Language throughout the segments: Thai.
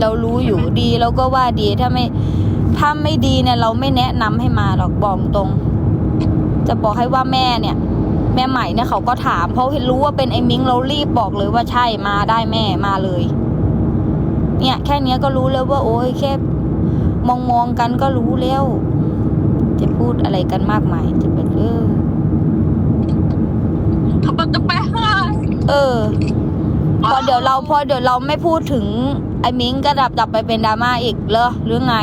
เรารู้อยู่ดีเราก็ว่าดีถ้าไม่ถ้าไม่ดีเนี่ยเราไม่แนะนำให้มาหรอกบอกตรง จะบอกให้ว่าแม่เนี่ย แม่ใหม่เนี่ยเขาก็ถามเพราะเห็นรู้ว่าเป็นไอ้มิงเรารีบบอกเลยว่าใช่มาได้แม่มาเลย เนี่ย แค่เนี้ยก็รู้แล้วว่า โอ้ยแค่มองมองๆกันก็รู้แล้ว จะพูดอะไรกันมากมายจะเป็นเออเขาบอกจะไปให้เออพอเดี๋ยวเราพอเดี๋ยวเราไม่พูดถึงไอ้มิงก็ดับดับไปเป็นดราม่าอีกเหรอหรือไง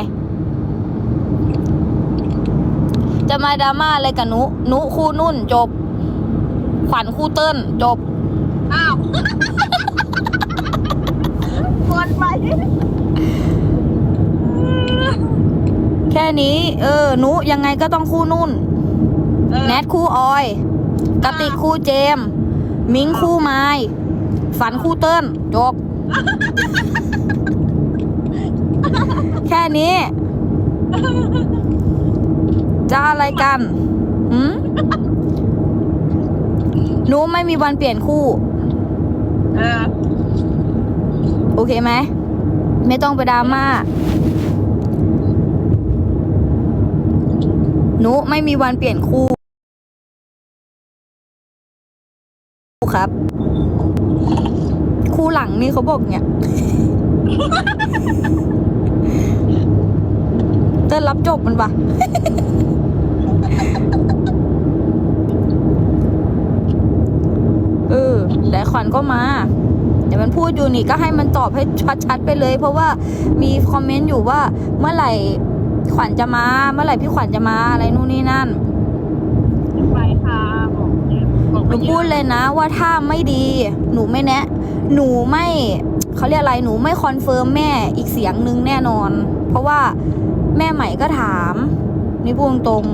จะมาดราม่าอะไรกับหนุหนุคู่นุ่นจบ ขวัญคู่เติ้ลจบ อ้าววนไปแค่นี้ เออหนุยังไงก็ต้องคู่นุ่น แนทคู่ออยกติกคู่เจมส์มิงคู่ไม้ฝันคู่เติ้ลจบ แค่นี้ จะอะไรกันหืมหนูไม่มีวันเปลี่ยนคู่ เออ โอเคไหม ไม่ต้องไปดราม่าหนูไม่มีวันเปลี่ยนคู่ ครับคู่หลัง นี่เขาบอกเนี่ยเต้นรับจบมันปะเออแต่ขวัญก็มาเดี๋ยวมันพูดอยู่นี่ก็ให้มันตอบให้ชัดๆไปเลย เพราะว่ามีคอมเมนต์อยู่ว่าเมื่อไหร่ขวัญจะมา เมื่อไหร่พี่ขวัญจะมาอะไรนู่นนี่นั่นไปค่ะบอกเจมบอกหนูพูดเลยนะว่าถ้าไม่ดี หนูไม่แนะ หนูไม่เขาเรียกอะไรหนูไม่คอนเฟิร์มแม่อีกเสียงนึงแน่นอน เพราะว่าแม่ใหม่ก็ถามนี่พูดตรง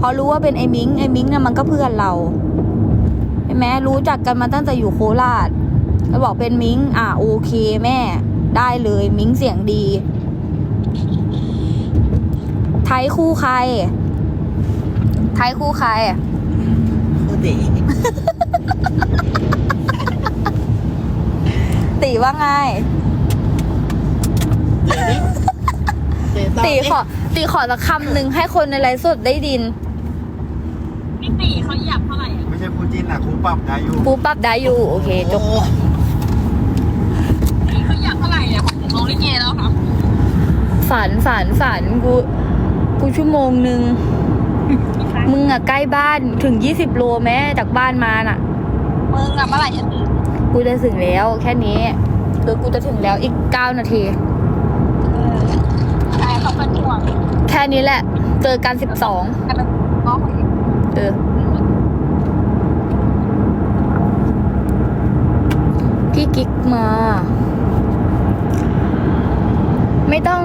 พอรู้ว่าเป็นไอ้มิงไอ้มิงเนี่ยมันก็เพื่อนเราใช่ไหมรู้จักกันมาตั้งแต่อยู่โคราชแล้วบอกเป็นมิงอะโอเคแม่ ได้เลยมิงเสียงดี ไทยคู่ใคร ไทยคู่ใครคู่ตีตี ว่าไง ตีขอตีขอสักคำหนึ่งให้คนในไลฟ์สดได้ดิน พี่ตีเขาเหยียบเท่าไหร่อะไม่ใช่คู่จิ้นอะคู่ปรับได้อยู่ปูปรับได้อยู่โอเคจบโอ้ตีเขาเหยียบเท่าไหร่เนี่ยผมถึงลงลิเกแล้วค่ะฝันฝันฝันกูกูชั่วโมงหนึ่งมึงอะใกล้บ้านถึงยี่สิบโลแม้จากบ้านมาน่ะ มึงอะเมื่อไหร่จะถึงกูจะถึงแล้วแค่นี้ คือกูจะถึงแล้วอีกเก้านาทีเออใช่เขาเป็นห่วงแค่นี้แหละ เจอกันสิบสองแต่เป็นน้องของเออ พี่กิ๊กมา ไม่ต้อง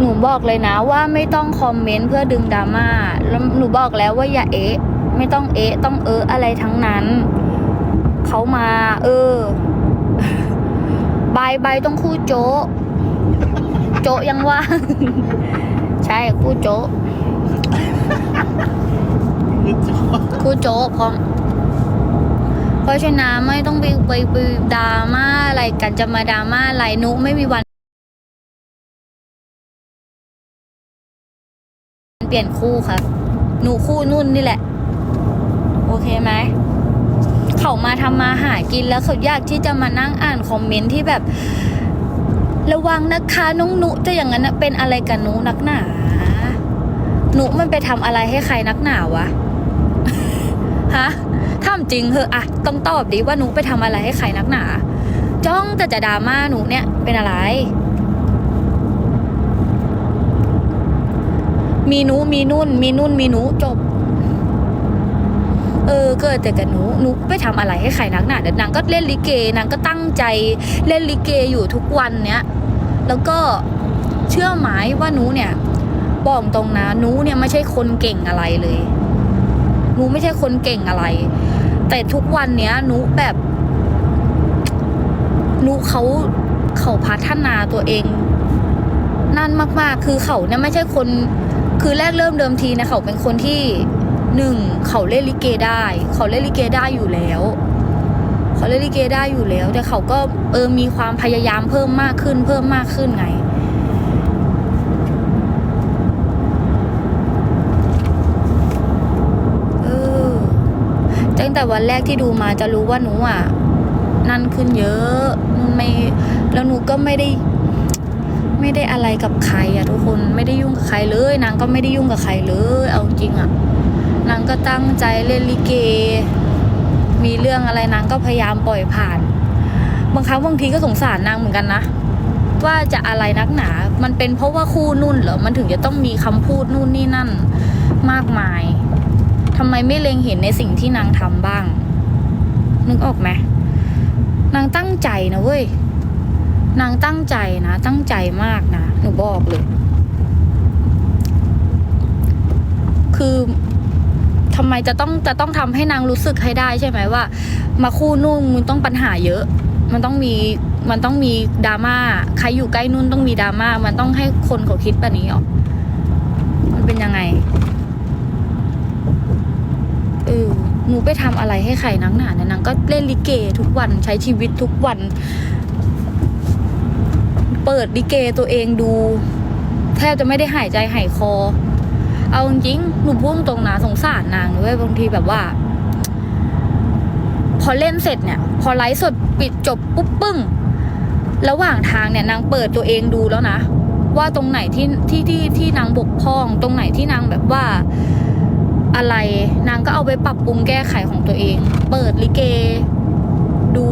หนูบอกเลยนะว่าไม่ต้องคอมเมนต์เพื่อดึงดราม่าแล้วหนูบอกแล้วว่าอย่าเอะไม่ต้องเอะต้องเอออะไรทั้งนั้น เขามา เออ บายบายต้องคู่โจะโจะยังว่างใช่คู่โจะครูโจ๊กพร้อมเพราะฉะนั้นไม่ต้องไปไปไปดราม่าอะไรกันจะมาดราม่าอะไรนุไม่มีวันเปลี่ยนคู่ครับ หนูคู่นุ่นนี่แหละ โอเคไหม เขามาทำมาหากินแล้วเขาอยากที่จะมานั่งอ่านคอมเมนต์ที่แบบ ระวังนะคะน้องหนุจะอย่างนั้นเป็นอะไรกับหนูนักหนาหนูมันไปทำอะไรให้ใครนักหนาวะฮะถามจริงเหอะอะต้องตอบดิว่าหนูไปทำอะไรให้ใครนักหนา จ้องแต่จะดราม่าหนูเนี่ยเป็นอะไร มีหนูมีนุ่น มีนุ่นมีหนูจบ เออเกิดแต่กับหนูหนูไปทำอะไรให้ใครนักหนาเดี๋ยวนางก็เล่นลิเกนางก็ตั้งใจเล่นลิเกอยู่ทุกวันเนี้ยแล้วก็เชื่อไหมว่าหนูเนี่ยบอกตรงนะหนูเนี่ยไม่ใช่คนเก่งอะไรเลยหนูไม่ใช่คนเก่งอะไร แต่ทุกวันเนี้ยหนูแบบหนูเขาเขาพัฒนาตัวเอง นั่นมาก ๆ คือเขาเนี่ยไม่ใช่คนคือแรกเริ่มเดิมทีนะเขาเป็นคนที่ หนึ่งเขาเล่นลิเกได้ เขาเล่นลิเกได้อยู่แล้ว เขาเล่นลิเกได้อยู่แล้ว แต่เขาก็เออมีความพยายามเพิ่มมากขึ้น เพิ่มมากขึ้นไง เออตั้งแต่วันแรกที่ดูมาจะรู้ว่าหนูอะนั่นขึ้นเยอะไม่แล้วหนูก็ไม่ได้ไม่ได้อะไรกับใครอะทุกคนไม่ได้ยุ่งกับใครเลยนางก็ไม่ได้ยุ่งกับใครเลย เอาจริงอะ นางก็ตั้งใจเล่นลิเก มีเรื่องอะไรนางก็พยายามปล่อยผ่าน บางครั้งบางทีก็สงสารนางเหมือนกันนะ ว่าจะอะไรนักหนา มันเป็นเพราะว่าคู่นุ่นเหรอ มันถึงจะต้องมีคำพูดนู่นนี่นั่นมากมายทำไมไม่เล็งเห็นในสิ่งที่นางทำบ้าง นึกออกไหมนางตั้งใจนะเว้ย นางตั้งใจนะ ตั้งใจมากนะ หนูบอกเลย คือ ทำไมจะต้องจะต้องทำให้นางรู้สึกให้ได้ใช่ไหมว่า มาคู่นุ่นมันต้องปัญหาเยอะ มันต้องมีมันต้องมีดราม่าใครอยู่ใกล้นุ่นต้องมีดราม่ามันต้องให้คนเขาคิดแบบนี้หรอมันเป็นยังไงเออหนูไปทำอะไรให้ใครนักหนาเนี่ยนางก็เล่นลิเกทุกวันใช้ชีวิตทุกวัน เปิดลิเกตัวเองดู แทบจะไม่ได้หายใจหายคอ เอาจริงๆหนูพูดตรงนะสงสารนางด้วยบางทีแบบว่า พอเล่นเสร็จเนี่ย พอไลฟ์สดปิดจบปุ๊บปึ้ง ระหว่างทางเนี่ยนางเปิดตัวเองดูแล้วนะ ว่าตรงไหนที่ที่ที่ที่นางบกพร่อง ตรงไหนที่นางแบบว่าอะไรนางก็เอาไปปรับปรุงแก้ไขของตัวเอง เปิดลิเก ดู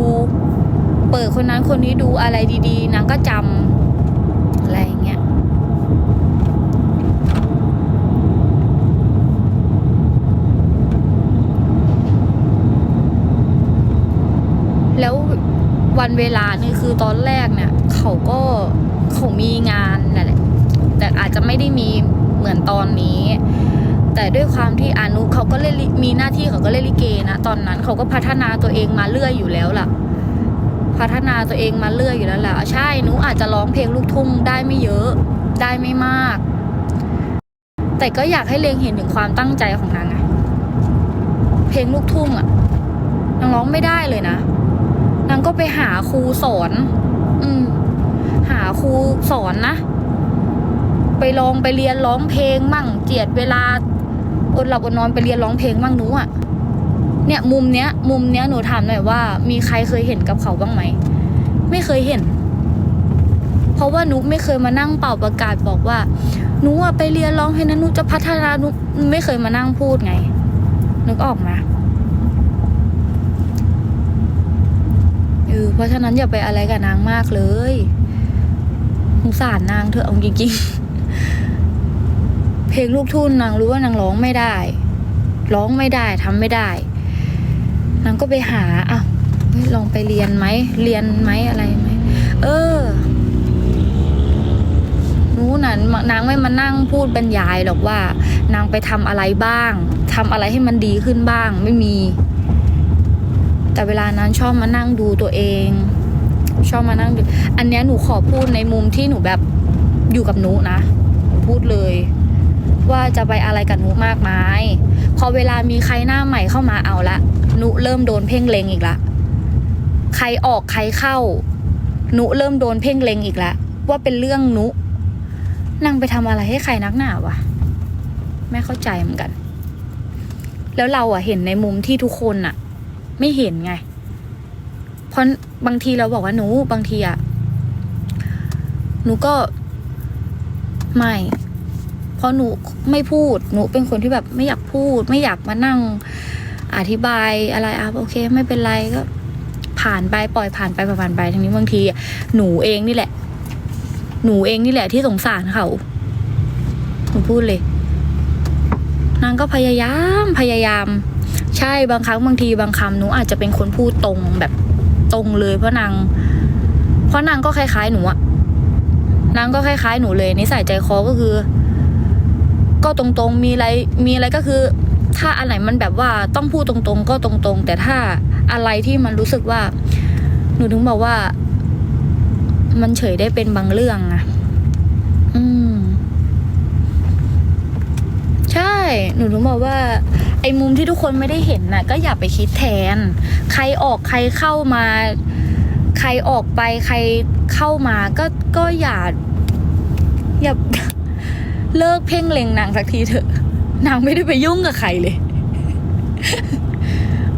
เปิดคนนั้นคนนี้ดูอะไรดี ๆ นางก็จำอะไรอย่างเงี้ย แล้ว วันเวลานี่คือตอนแรกเนี่ย เขาก็เขามีงานนั่นแหละ แต่อาจจะไม่ได้มีเหมือนตอนนี้ แต่ด้วยความที่อนุเขาก็เล่นมีหน้าที่เขาก็เล่นลิเกนะตอนนั้นเขาก็พัฒนาตัวเองมาเรื่อยอยู่แล้วล่ะ พัฒนาตัวเองมาเรื่อยอยู่แล้วแหละใช่หนูอาจจะร้องเพลงลูกทุ่งได้ไม่เยอะได้ไม่มาก แต่ก็อยากให้เลงเห็นถึงความตั้งใจของนางไงเพลงลูกทุ่งอะนางร้องไม่ได้เลยนะ นางก็ไปหาครูสอน อืม หาครูสอนนะ ไปลองไปเรียนร้องเพลงมั่ง เจียดเวลาอดหลับอดนอนไปเรียนร้องเพลงมั่งหนูอะเนี่ย มุมเนี้ย มุมเนี้ยหนูถามหน่อยว่า มีใครเคยเห็นกับเขาบ้างไหม ไม่เคยเห็น เพราะว่านุกไม่เคยมานั่งเป่าประกาศบอกว่าหนูอะไปเรียนร้องเพลงนะหนูจะพัฒนาหนูไม่เคยมานั่งพูดไงนึกออกไหม ออเพราะฉะนั้นอย่าไปอะไรกับนางมากเลยสงสารนางเถอะเอาจริงๆ เพลงลูกทุ่งนางรู้ว่านางร้องไม่ได้ ร้องไม่ได้ทำไม่ได้ นางก็ไปหาอะลองไปเรียนไหม เรียนไหมอะไรไหม เออรู้นะนางไม่มานั่งพูดบรรยายหรอกว่า นางไปทำอะไรบ้างทำอะไรให้มันดีขึ้นบ้าง ไม่มี แต่เวลานั้นชอบมานั่งดูตัวเอง ชอบมานั่งดู อันเนี้ยหนูขอพูดในมุมที่หนูแบบอยู่กับหนูนะหนูพูดเลย ว่าจะไปอะไรกับหนูมากมาย พอเวลามีใครหน้าใหม่เข้ามาเอาละหนูเริ่มโดนเพ่งเลงอีกละใครออกใครเข้าหนูเริ่มโดนเพ่งเลงอีกล้วว่าเป็นเรื่องหนุนางไปทำอะไรให้ใครนักหนาวะไม่เข้าใจเหมือนกัน แล้วเราอะเห็นในมุมที่ทุกคนอะ ไม่เห็นไง เพราะบางทีเราบอกว่าหนูบางทีอะหนูก็ไม่ เพราะหนูไม่พูด หนูเป็นคนที่แบบไม่อยากพูด ไม่อยากมานั่งอธิบายอะไรอะโอเค ไม่เป็นไรก็ ผ่านไปปล่อยผ่านไปผ่านไปทีนี้บางทีอะหนูเองนี่แหละ หนูเองนี่แหละที่สงสารเขาหนูพูดเลย นางก็พยายามพยายาม ใช่บางครั้งบางทีบางคำหนูอาจจะเป็นคนพูดตรงแบบตรงเลยเพราะนาง เพราะนางก็คล้ายๆหนูอะนางก็คล้ายๆหนูเลยนิสัยใจคอก็คือ ก็ตรงๆมีอะไรมีอะไรก็คือ ถ้าอันไหนมันแบบว่าต้องพูดตรงๆ ก็ตรงๆ แต่ถ้าอะไรที่มันรู้สึกว่า หนูถึงบอกว่า มันเฉยได้เป็นบางเรื่องอะอืม ใช่ช่หนูถึงบอกว่า ไอ้มุมที่ทุกคนไม่ได้เห็นน่ะ ก็อย่าไปคิดแทน ใครออกใครเข้ามา ใครออกไปใครเข้ามาก็ก็อย่าอย่าเลิกเพ่งเล็งนางสักทีเถอะนางไม่ได้ไปยุ่งกับใครเลย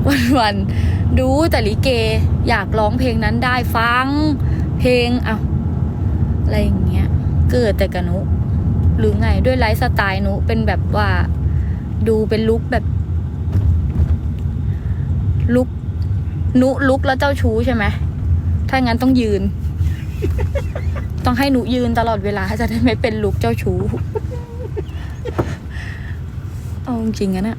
วันวันๆดูแต่ลิเกอยากร้องเพลงนั้นได้ฟัง เพลงเอาอะไรอย่างเงี้ย เกิดแต่กันุ หรือไงด้วยไลฟ์สไตล์หนุเป็นแบบว่าดูเป็นลุคแบบลุคหนุลุกแล้วเจ้าชู้ใช่ไหม ถ้างั้นต้องยืน ต้องให้หนูยืนตลอดเวลาจะได้ไม่เป็นลุกเจ้าชู้ เอาจริงๆอะนะ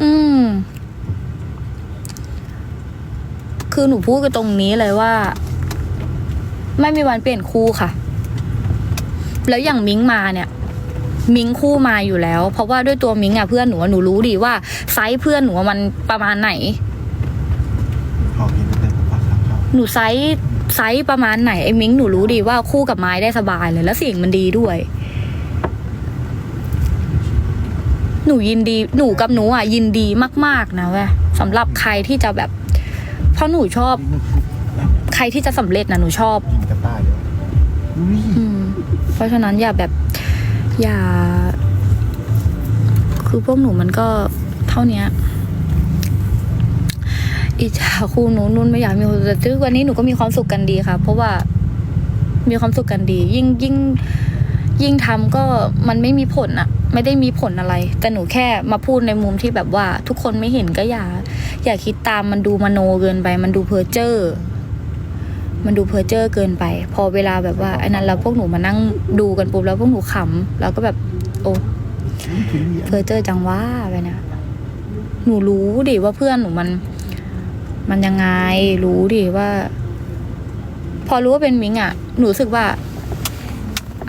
อืม คือหนูพูดกันตรงนี้เลยว่า ไม่มีวันเปลี่ยนคู่ค่ะ แล้วอย่างมิงมาเนี่ยมิงคู่มาอยู่แล้ว เพราะว่าด้วยตัวมิงอะเพื่อนหนูอะหนูรู้ดีว่าไซส์เพื่อนหนูอะมันประมาณไหนขอกินเต็มปากครับหนูไซส์ไซส์ประมาณไหนไอ้มิงหนูรู้ดีว่าคู่กับไม้ได้สบายเลย แล้วเสียงมันดีด้วย หนูยินดีหนูกับหนูอะยินดีมาก ๆ นะเว้ยสำหรับใครที่จะแบบ เพราะหนูชอบ ใครที่จะสำเร็จนะหนูชอบกินกระต่ายเลยอุ้ยอืม เพราะฉะนั้นอย่าแบบอย่า คือพวกหนูมันก็เท่าเนี้ยอิจฉาครูหนูนุ่นไม่อยากมีความสุขแต่ทุกวันนี้หนูก็มีความสุขกันดีค่ะ เพราะว่ามีความสุขกันดี ยิ่งยิ่งยิ่งทำก็มันไม่มีผลอะไม่ได้มีผลอะไร แต่หนูแค่มาพูดในมุมที่แบบว่า ทุกคนไม่เห็นก็อย่า อย่าคิดตามมันดูมโนเกินไป มันดูเพ้อเจ้อ มันดูเพ้อเจ้อเกินไป พอเวลาแบบว่าอ้นั้นแล้วพวกหนูมานั่งดูกันปุ๊บแล้วพวกหนูขำแล้วก็แบบ โอ้เพ้อเจ้อจังว่าไปนะหนูรู้ดิว่าเพื่อนหนูมัน มันยังไงรู้ดิว่า พอรู้ว่าเป็นมิงอะ หนูรู้สึกว่า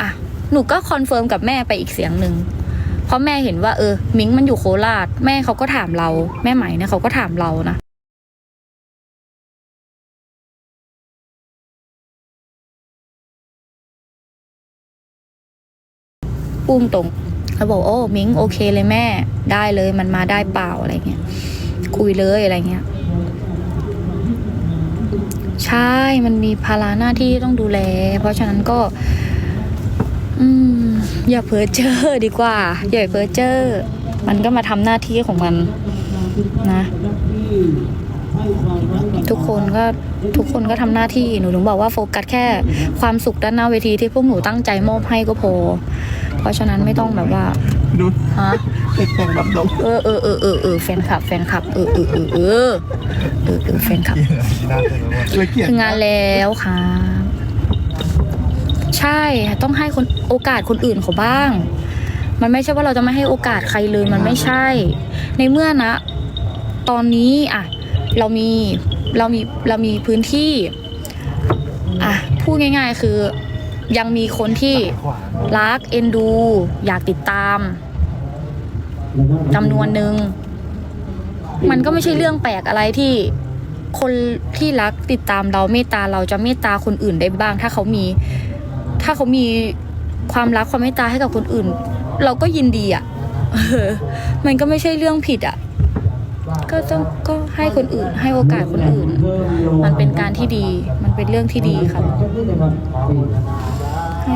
อะหนูก็คอนเฟิร์มกับแม่ไปอีกเสียงหนึ่งเพราะแม่เห็นว่าเออ มิงมันอยู่โคราช แม่เขาก็ถามเรา แม่ใหม่เนี่ยเขาก็ถามเรานะ ปุ้งตรงเขาบอกโอ้มิงโอเคเลยแม่ ได้เลยมันมาได้เปล่าอะไรเงี้ยคุยเลยอะไรเงี้ยใช่ มันมีภาระหน้าที่ต้องดูแล เพราะฉะนั้นก็ อืม อย่าเพ้อเจ้อดีกว่า อย่าเพ้อเจ้อมันก็มาทำหน้าที่ของมันนะ ทุกคนก็ทุกคนก็ทำหน้าที่หนูถึงบอกว่าโฟกัสแค่ ความสุขด้านหน้าเวทีที่พวกหนูตั้งใจมอบให้ก็พอ เพราะฉะนั้นไม่ต้องแบบว่าดูฮะเด็กแต่งแบบดงเออเออเออเออเออแฟนคลับแฟนคลับเออเออเออเออเออเออแฟนคลับเกลียดที่หน้าเต็มไปหมดเลยเกลียดถึงงานแล้วค่ะ ใช่ต้องให้คนโอกาสคนอื่นเขาบ้าง มันไม่ใช่ว่าเราจะไม่ให้โอกาสใครเลยมันไม่ใช่ ในเมื่อนะ ตอนนี้อะเรามีเรามีเรามีพื้นที่ อะพูดง่าย ๆ คือ ยังมีคนที่รักเอ็นดู อยากติดตามจำนวนหนึ่ง มันก็ไม่ใช่เรื่องแปลกอะไรที่คนที่รักติดตามเราเมตตาเราจะเมตตาคนอื่นได้บ้าง ถ้าเขามี ถ้าเขามีความรักความเมตตาให้กับคนอื่น เราก็ยินดีอะมันก็ไม่ใช่เรื่องผิดอะ ก็ต้องก็ให้คนอื่น ให้โอกาสคนอื่น มันเป็นการที่ดี มันเป็นเรื่องที่ดีครับให้